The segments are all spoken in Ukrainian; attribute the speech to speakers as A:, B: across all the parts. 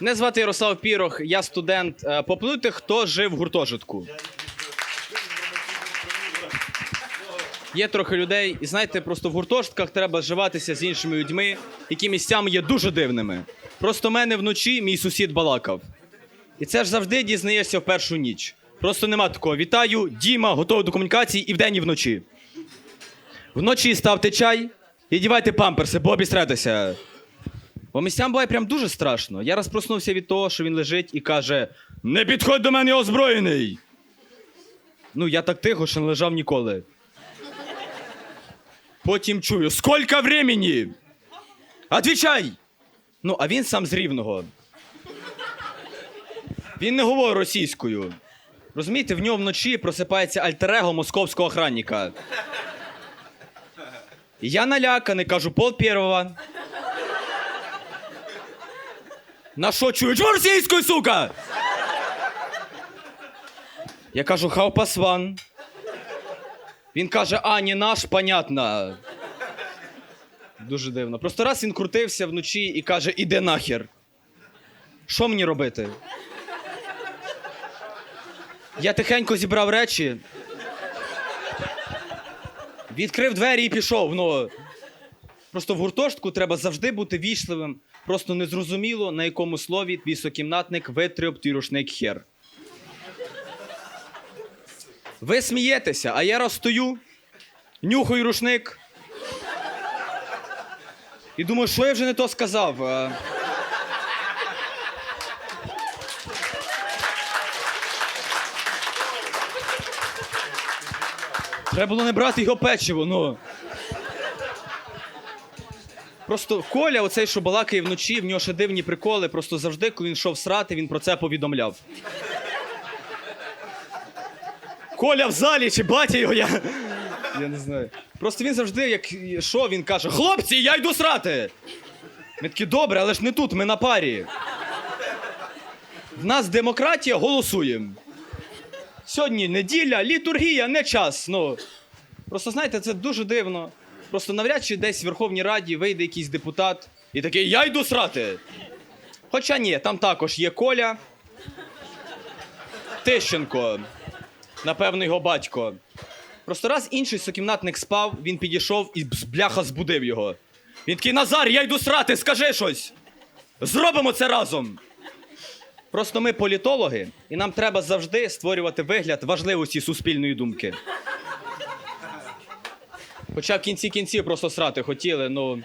A: Мене звати Ярослав Пірох, я студент. Е, Поплутайте, хто жив в гуртожитку. Є трохи людей, і знаєте, просто в гуртожитках треба зживатися з іншими людьми, які місцями є дуже дивними. Просто в мене вночі мій сусід балакав. І це ж завжди дізнаєшся в першу ніч. Просто нема такого. Вітаю, Діма, готовий до комунікації і вдень, і вночі. Вночі ставте чай і дівайте памперси, бо обістретеся. Бо місцям буває прям дуже страшно. Я раз проснувся від того, що він лежить і каже: Не підходь до мене озброєний. Ну, я так тихо, що не лежав ніколи. Потім чую: Скільки времени? Отвічай! Ну, а він сам з рівного. Він не говорить російською. Розумієте, в нього вночі просипається альтер-его московського охранника. Я наляканий, кажу, пол первого. На що чую? Чому російською, сука? Я кажу, хау пасван. Він каже, а, не наш, понятно. Дуже дивно. Просто раз він крутився вночі і каже, іде нахер. Що мені робити? Я тихенько зібрав речі. Відкрив двері і пішов. Ну, просто в гуртожитку треба завжди бути вічливим. Просто незрозуміло, на якому слові твій сокімнатник витрив твій рушник хер. Ви смієтеся, а я розстою, нюхаю рушник. І думаю, що я вже не то сказав. Треба було не брати його печиво, ну. Просто Коля, оцей, що балакає вночі, в нього ще дивні приколи. Просто завжди, коли він йшов срати, він про це повідомляв. Коля в залі чи батя його, я. Я не знаю. Просто він завжди, як що, він каже: Хлопці, я йду срати. Ми такі, добре, але ж не тут, ми на парі. В нас демократія, голосуємо. Сьогодні неділя, літургія, не час. Ну, просто знаєте, це дуже дивно. Просто навряд чи десь в Верховній Раді вийде якийсь депутат і такий, я йду срати. Хоча ні, там також є Коля. Тищенко. Напевно, його батько. Просто раз інший сокімнатник спав, він підійшов і бляха збудив його. Він такий, Назар, я йду срати, скажи щось. Зробимо це разом. Просто ми політологи, і нам треба завжди створювати вигляд важливості суспільної думки. Хоча в кінці кінців просто срати хотіли, ну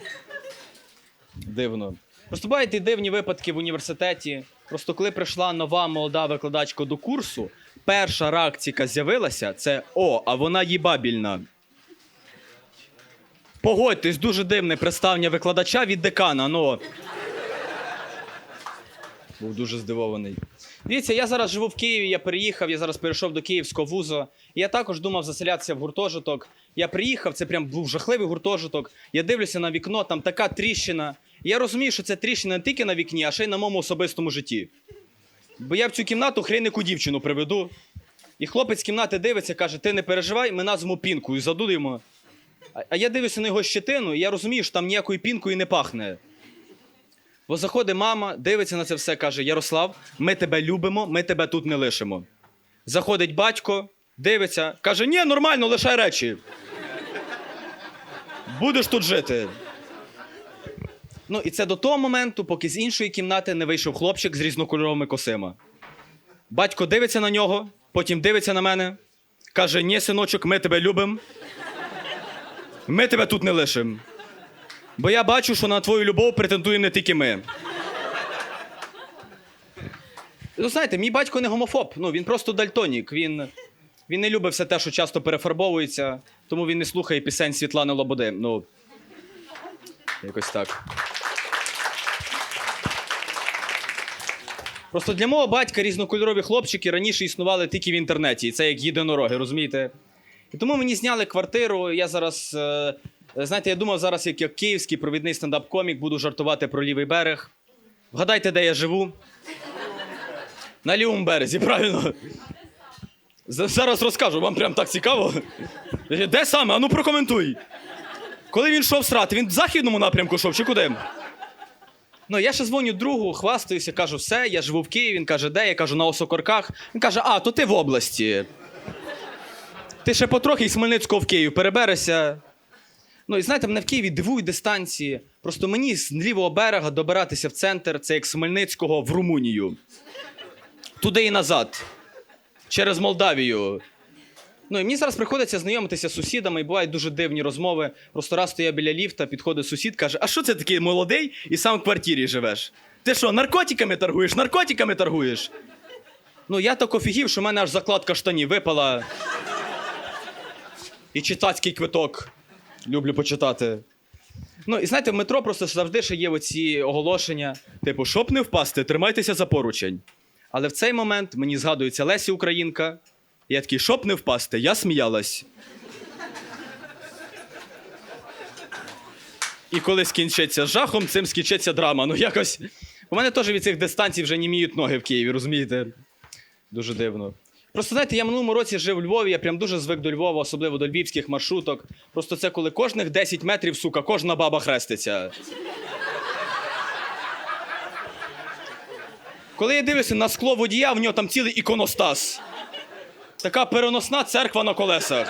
A: дивно. Просто бувають і дивні випадки в університеті. Просто коли прийшла нова молода викладачка до курсу, перша реакція, яка з'явилася, це о, а вона їбабільна. Погодьтесь, дуже дивне представлення викладача від декана. Ну, був дуже здивований. Дивіться, я зараз живу в Києві, я переїхав, я зараз перейшов до Київського вузу. Я також думав заселятися в гуртожиток. Я приїхав, це прям був жахливий гуртожиток. Я дивлюся на вікно, там така тріщина. Я розумію, що це тріщина не тільки на вікні, а ще й на моєму особистому житті. Бо я в цю кімнату хренику дівчину приведу. І хлопець з кімнати дивиться, каже: ти не переживай, ми назвемо пінкою, задудуємо. А- А я дивлюся на його щетину, і я розумію, що там ніякою пінкою не пахне. Бо заходить мама, дивиться на це все, каже: Ярослав, ми тебе любимо, ми тебе тут не лишимо. Заходить батько, дивиться, каже: ні, нормально, лишай речі. Будеш тут жити. Ну, і це до того моменту, поки з іншої кімнати не вийшов хлопчик з різнокольоровими косима. Батько дивиться на нього, потім дивиться на мене, каже: ні, синочок, ми тебе любимо. Ми тебе тут не лишимо. Бо я бачу, що на твою любов претендуємо не тільки ми. Ну, знаєте, мій батько не гомофоб, ну він просто дальтонік. Він, він не любить все те, що часто перефарбовується, тому він не слухає пісень Світлани Лободи. Ну, якось так. Просто для мого батька різнокольорові хлопчики раніше існували тільки в інтернеті, і це як єдинороги, розумієте? І тому мені зняли квартиру. Я зараз, е, знаєте, я думав зараз, як, як київський провідний стендап-комік, буду жартувати про лівий берег. Вгадайте, де я живу? На лівому березі, правильно. Зараз розкажу, вам прям так цікаво. Де саме? А ну прокоментуй. Коли він йшов срати, він в західному напрямку йшов чи куди? Ну, я ще дзвоню другу, хвастаюся, кажу, все, я живу в Києві. Він каже, де? Я кажу, на Осокорках. Він каже, а, то ти в області. Ти ще потрохи із Хмельницького в Київ переберешся. Ну, і знаєте, мене в Києві дивують дистанції. Просто мені з лівого берега добиратися в центр, це як з Хмельницького в Румунію. Туди і назад. Через Молдавію. Ну і мені зараз приходиться знайомитися з сусідами, і бувають дуже дивні розмови. Просто раз стоя біля ліфта, підходить сусід, каже: А що це такий молодий і сам в квартирі живеш? Ти що, наркотиками торгуєш? Наркотиками торгуєш? Ну, я так офігів, що в мене аж закладка штанів випала. І читацький квиток. Люблю почитати. Ну, і знаєте, в метро просто завжди ще є оці оголошення: типу, щоб не впасти, тримайтеся за поручень. Але в цей момент мені згадується Лесі Українка. Я такий, щоб не впасти, я сміялась. І коли скінчиться жахом, цим скінчиться драма. Ну якось. У мене теж від цих дистанцій вже німіють ноги в Києві, розумієте? Дуже дивно. Просто знаєте, я минулому році жив у Львові, я прям дуже звик до Львова, особливо до львівських маршруток. Просто це коли кожних 10 метрів, сука, кожна баба хреститься. Коли я дивлюся на скло водія, в нього там цілий іконостас. Така переносна церква на колесах.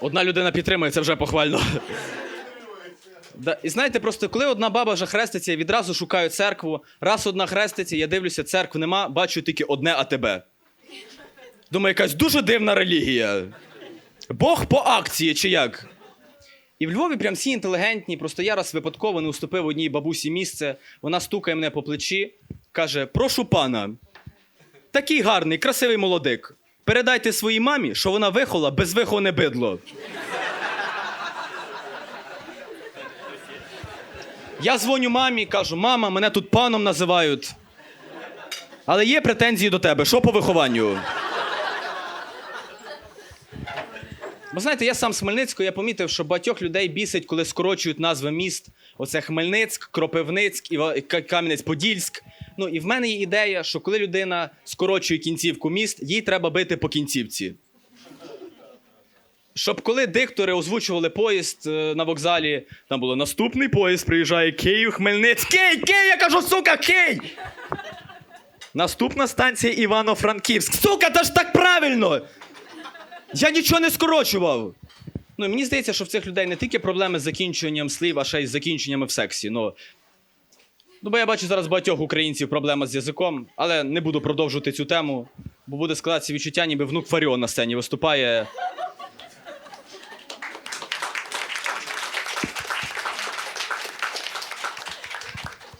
A: Одна людина підтримує, це вже похвально. Да, і знаєте, просто коли одна баба вже хреститься, я відразу шукаю церкву. Раз одна хреститься, я дивлюся, церкви нема, бачу тільки одне АТБ. Думаю, якась дуже дивна релігія. Бог по акції чи як? І в Львові прям всі інтелігентні. Просто я раз випадково не уступив одній бабусі місце. Вона стукає мене по плечі, каже: Прошу пана, такий гарний, красивий молодик. Передайте своїй мамі, що вона вихола безвиховане бидло. Я дзвоню мамі, кажу: мама, мене тут паном називають. Але є претензії до тебе. Що по вихованню? Бо знаєте, я сам з Хмельницького, я помітив, що багатьох людей бісить, коли скорочують назви міст. Оце Хмельницьк, Кропивницьк, Іва- К- Кам'янець-Подільськ. Ну і в мене є ідея, що коли людина скорочує кінцівку міст, їй треба бити по кінцівці. Щоб коли диктори озвучували поїзд е, на вокзалі, там було наступний поїзд приїжджає Київ, Хмельницький. Київ, Київ, я кажу, сука, Київ! Наступна станція Івано-Франківськ. Сука, та ж так правильно! Я нічого не скорочував. Ну, мені здається, що в цих людей не тільки проблеми з закінченням слів, а ще й з закінченнями в сексі. Ну, ну бо я бачу зараз багатьох українців проблема з язиком, але не буду продовжувати цю тему, бо буде складатися відчуття, ніби внук Фаріон на сцені виступає.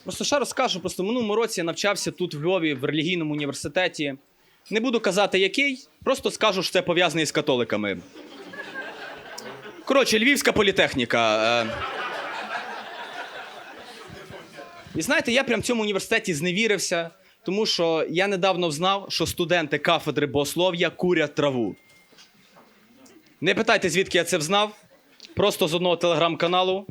A: Просто ще розкажу, просто в минулому році я навчався тут в Львові в релігійному університеті. Не буду казати який, просто скажу, що це пов'язаний з католиками. Коротше, Львівська політехніка. е. І знаєте, я прям в цьому університеті зневірився, тому що я недавно взнав, що студенти кафедри богослов'я курять траву. Не питайте, звідки я це взнав, просто з одного телеграм-каналу.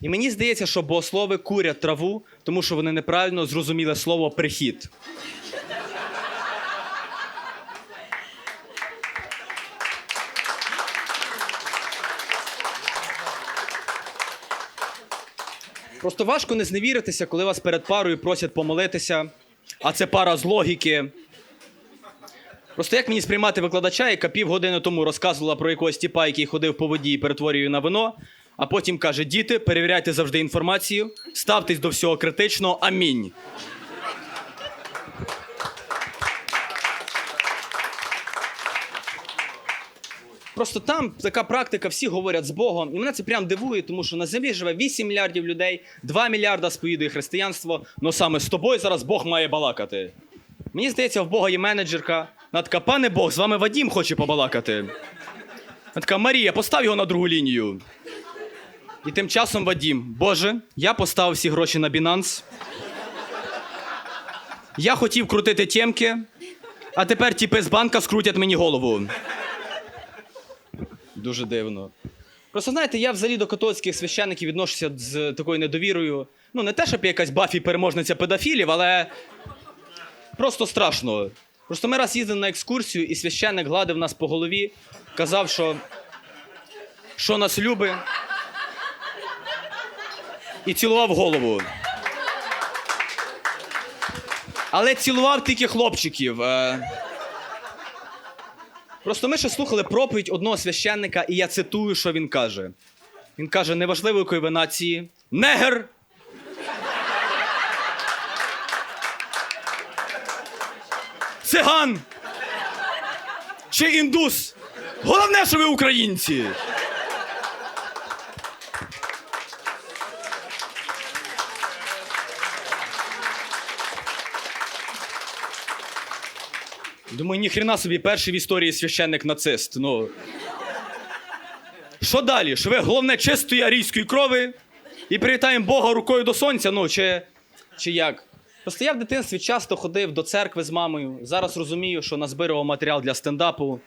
A: І мені здається, що богослови курять траву, тому що вони неправильно зрозуміли слово прихід. Просто важко не зневіритися, коли вас перед парою просять помолитися, а це пара з логіки. Просто як мені сприймати викладача, яка півгодини тому розказувала про якогось тіпа, який ходив по воді і перетворює на вино, а потім каже: діти, перевіряйте завжди інформацію, ставтесь до всього критично. Амінь. Просто там така практика, всі говорять з Богом. І мене це прям дивує, тому що на землі живе 8 мільярдів людей, 2 мільярда сповідує християнство. Ну саме з тобою зараз Бог має балакати. Мені здається, в Бога є менеджерка. Вона така, пане Бог, з вами Вадім хоче побалакати. Вона така, Марія, постав його на другу лінію. І тим часом Вадім, Боже, я поставив всі гроші на Binance. Я хотів крутити тємки, а тепер тіпи з банка скрутять мені голову. Дуже дивно. Просто знаєте, я взагалі до католицьких священиків відношуся з такою недовірою. Ну, не те, щоб якась бафі переможниця педофілів, але просто страшно. Просто ми раз їздили на екскурсію, і священник гладив нас по голові, казав, що, що нас любить. і цілував голову. Але цілував тільки хлопчиків. е. Просто ми ще слухали проповідь одного священника, і я цитую, що він каже. Він каже: неважливо, якої ви нації, негер. Циган. Чи індус. Головне, що ви українці. Думаю, ніхрена собі перший в історії священник нацист. Ну. Що далі? Що ви головне чистої арійської крови і привітаємо Бога рукою до сонця, ну чи, чи як? Просто я в дитинстві часто ходив до церкви з мамою. Зараз розумію, що назбирував матеріал для стендапу.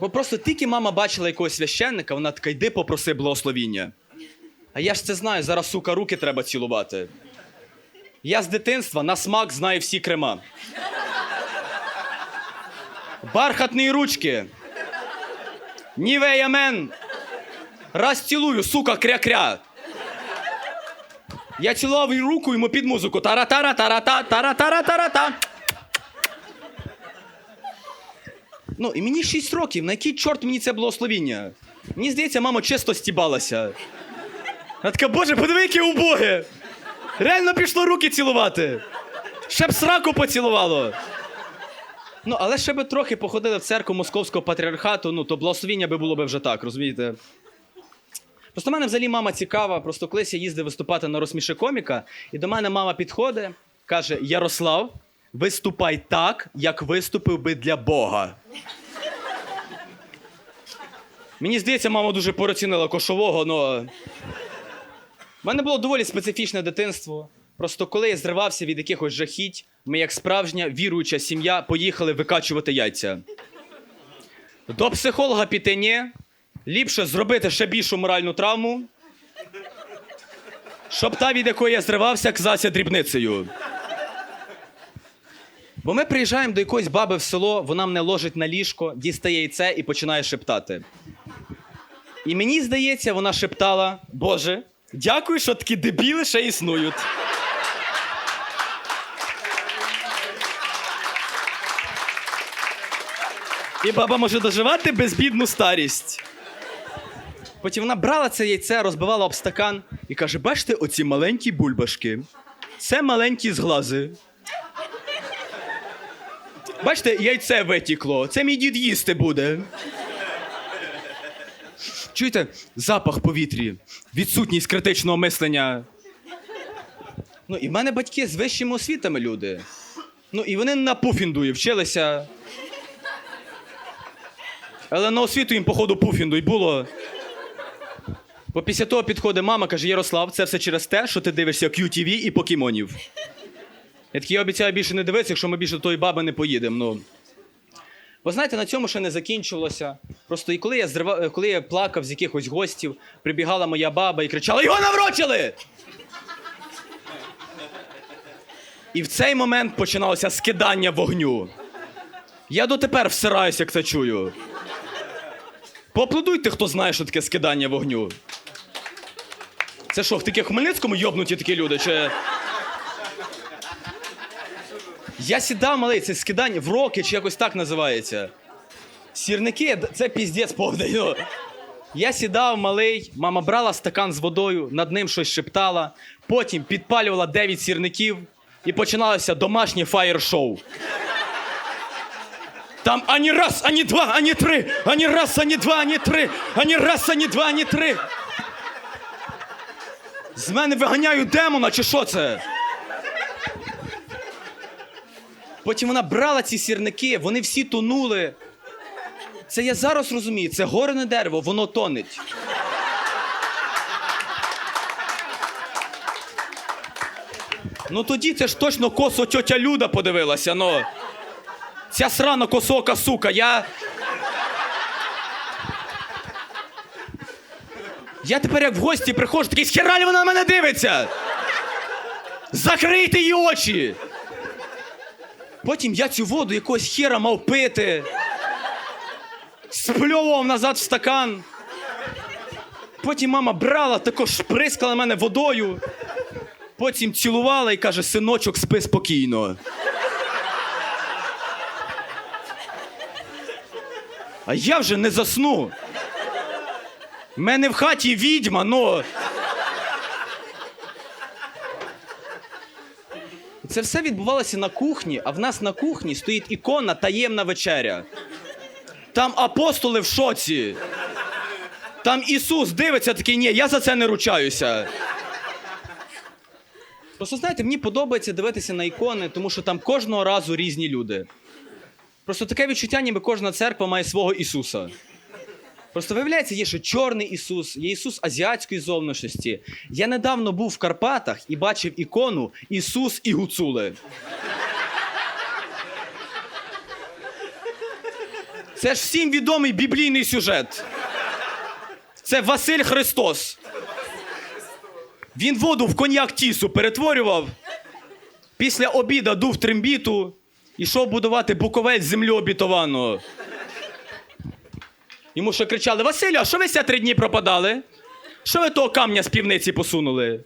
A: Бо просто тільки мама бачила якогось священника, вона така, йди попроси благословіння. А я ж це знаю, зараз, сука, руки треба цілувати. Я з дитинства на смак знаю всі крема. Бархатні ручки. Нівея мен. Раз цілую, сука, кря-кря. Я цілував їй руку йому під музику. Тара-тара, тара-та, тара-тара, тара-та. Ну, і мені 6 років. На який чорт мені це благословіння? Мені здається, мама чисто стібалася. Вона така, боже, подиви, яке убоге. Реально пішло руки цілувати. Ще б сраку поцілувало. Ну, але ще би трохи походили в церкву московського патріархату, ну, то благословіння би було би вже так, розумієте? Просто в мене взагалі мама цікава. Просто колись я їздив виступати на розсміши коміка, і до мене мама підходить, каже: Ярослав, виступай так, як виступив би для Бога. Мені здається, мама дуже переоцінила кошового, але. У мене було доволі специфічне дитинство. Просто коли я зривався від якихось жахіть, ми, як справжня віруюча сім'я, поїхали викачувати яйця. До психолога піти ні. Ліпше зробити ще більшу моральну травму. Щоб та, від якої я зривався, казався дрібницею. Бо ми приїжджаємо до якоїсь баби в село, вона мене ложить на ліжко, дістає яйце і починає шептати. І мені здається, вона шептала: Боже, дякую, що такі дебіли ще існують. І баба може доживати безбідну старість. Потім вона брала це яйце, розбивала об стакан і каже: бачите, оці маленькі бульбашки. Це маленькі зглази. Бачите, яйце витікло. Це мій дід їсти буде. Чуєте, запах повітрі, відсутність критичного мислення. Ну, і в мене батьки з вищими освітами люди. Ну, і вони на пуфінду вчилися. Але на освіту їм, походу, й було. Бо після того підходить мама, каже: Ярослав, це все через те, що ти дивишся QTV і покемонів. Я такий, я обіцяю більше не дивитися, якщо ми більше до тої баби не поїдемо. Ну. Бо знаєте, на цьому ще не закінчилося. Просто і коли я зрива... коли я плакав з якихось гостів, прибігала моя баба і кричала: Його наврочили! І в цей момент починалося скидання вогню. Я дотепер всираюся, як це чую. Поаплодуйте, хто знає, що таке скидання вогню. Це що, в таке Хмельницькому йобнуті такі люди? Чи... Я сідав, малий, це скидання в роки, чи якось так називається. Сірники це піздець повний. Ну. Я сідав малий, мама брала стакан з водою, над ним щось шептала, потім підпалювала 9 сірників і починалося домашнє фаєр-шоу. Там ані раз, ані два, ані три, ані раз, ані два, ані три, ані раз, ані два, ані три. З мене виганяють демона, чи що це? Потім вона брала ці сірники, вони всі тонули. Це я зараз розумію, це горене дерево, воно тонеть. Ну тоді це ж точно косо тьотя Люда подивилася, ну. Ця срана косока сука, я. Я тепер як в гості приходжу, такий схералі вона на мене дивиться. Закрийте її очі. Потім я цю воду якогось хера мав пити. Спльовував назад в стакан. Потім мама брала, також шприскала мене водою. Потім цілувала і каже: синочок, спи спокійно. А я вже не засну. В мене в хаті відьма, ну. Це все відбувалося на кухні, а в нас на кухні стоїть ікона таємна вечеря. Там апостоли в шоці. Там Ісус дивиться такий, ні, я за це не ручаюся. Просто знаєте, мені подобається дивитися на ікони, тому що там кожного разу різні люди. Просто таке відчуття, ніби кожна церква має свого Ісуса. Просто виявляється, є ще чорний Ісус, є Ісус азіатської зовнішності. Я недавно був в Карпатах і бачив ікону Ісус і Гуцули. Це ж всім відомий біблійний сюжет. Це Василь Христос. Він воду в коньяк тісу перетворював. Після обіда дув трембіту, ішов будувати буковель землю обітовану. Йому ще кричали: Василю, а що ви ся три дні пропадали? Що ви того камня з півниці посунули?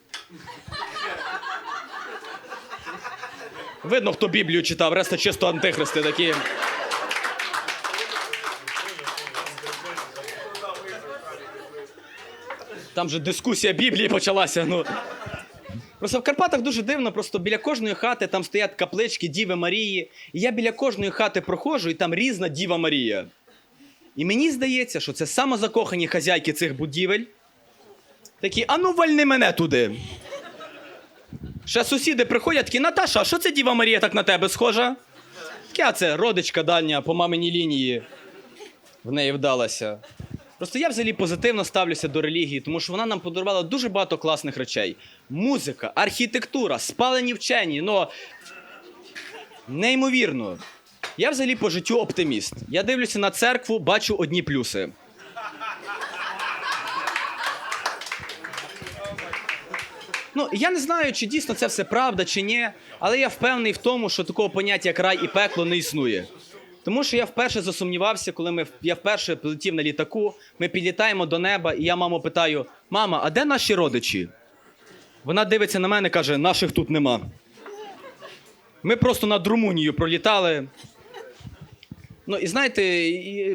A: Видно, хто Біблію читав, решта чисто антихристи такі. Там же дискусія Біблії почалася. Ну. Просто в Карпатах дуже дивно, просто біля кожної хати там стоять каплички Діви Марії. І я біля кожної хати проходжу, і там різна Діва Марія. І мені здається, що це самозакохані хазяйки цих будівель. Такі, а ну вальни мене туди. Ще сусіди приходять, такі, Наташа, а що це Діва Марія так на тебе схожа? Яка це родичка дальня по маминій лінії в неї вдалася. Просто я взагалі позитивно ставлюся до релігії, тому що вона нам подарувала дуже багато класних речей: музика, архітектура, спалені вчені. Ну неймовірно. Я взагалі по життю оптиміст. Я дивлюся на церкву, бачу одні плюси. Ну, я не знаю, чи дійсно це все правда, чи ні, але я впевнений в тому, що такого поняття, як рай і пекло, не існує. Тому що я вперше засумнівався, коли ми, я вперше полетів на літаку, ми підлітаємо до неба, і я маму питаю: мама, а де наші родичі? Вона дивиться на мене каже: наших тут нема. Ми просто над Румунією пролітали. Ну і знаєте,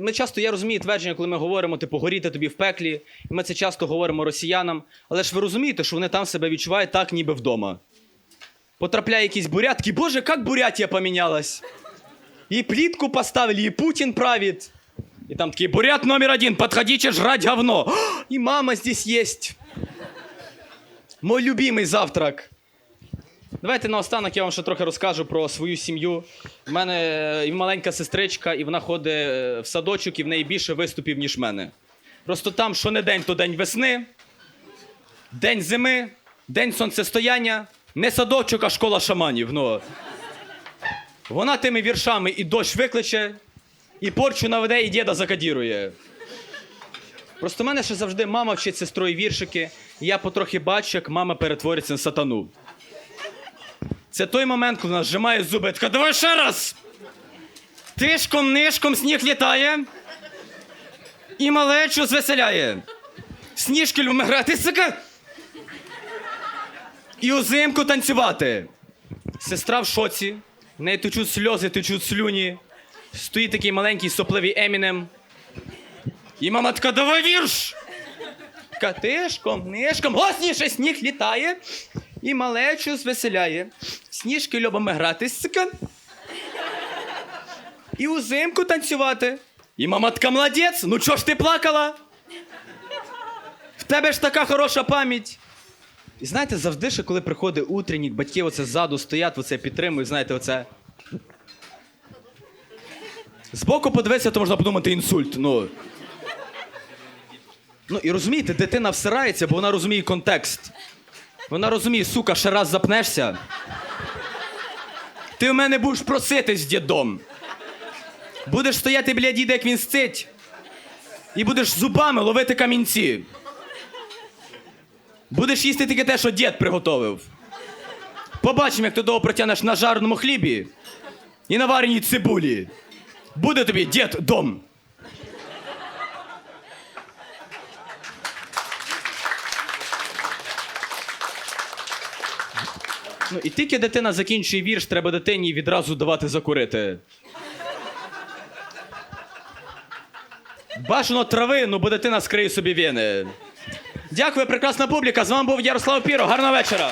A: ми часто я розумію твердження, коли ми говоримо, типу, горіти тобі в пеклі. І ми це часто говоримо росіянам. Але ж ви розумієте, що вони там себе відчувають так, ніби вдома. Потрапляє якийсь бурят, такий, боже, як бурятія помінялась. І плітку поставили, і Путін править. І там такий бурят номер один, подходите жрать говно. І мама здесь есть. Мой любимий завтрак. Давайте наостанок я вам ще трохи розкажу про свою сім'ю. У мене е, і маленька сестричка, і вона ходить е, в садочок, і в неї більше виступів, ніж в мене. Просто там, що не день, то день весни, день зими, день сонцестояння, не садочок, а школа шаманів. Ну. Вона тими віршами і дощ викличе, і порчу наведе, і діда закадірує. Просто в мене ще завжди мама вчить сестрою віршики, і я потрохи бачу, як мама перетвориться на сатану. Це той момент, коли вона зжимає зуби, така давай ще раз. Тишком, нишком сніг літає і малечу звеселяє. Сніжки любимо грати, сука. І узимку танцювати. Сестра в шоці, в неї течуть сльози, течуть слюні. Стоїть такий маленький сопливий Емінем. І мама така, давай вірш. Така, тишком, нишком, голосніше сніг літає і малечу звеселяє. Сніжки любимо грати, сука. І узимку танцювати. І мама така молодець, ну чого ж ти плакала? В тебе ж така хороша пам'ять. І знаєте, завжди, ще коли приходить утреннік, батьки оце ззаду стоять, оце підтримують, знаєте, оце. Збоку подивитися, то можна подумати інсульт. Ну. ну і розумієте, дитина всирається, бо вона розуміє контекст. Вона розуміє, сука, ще раз запнешся. Ти в мене будеш проситись дідом. Будеш стояти біля діда, як він сцить. І будеш зубами ловити камінці. Будеш їсти тільки те, що дід приготовив. Побачимо, як ти довго протягнеш на жареному хлібі і на вареній цибулі. Буде тобі дід дом. Ну, і тільки дитина закінчує вірш, треба дитині відразу давати закурити. Бажано трави, ну бо дитина скриє собі віни. Дякую, прекрасна публіка. З вами був Ярослав Піро. Гарного вечора.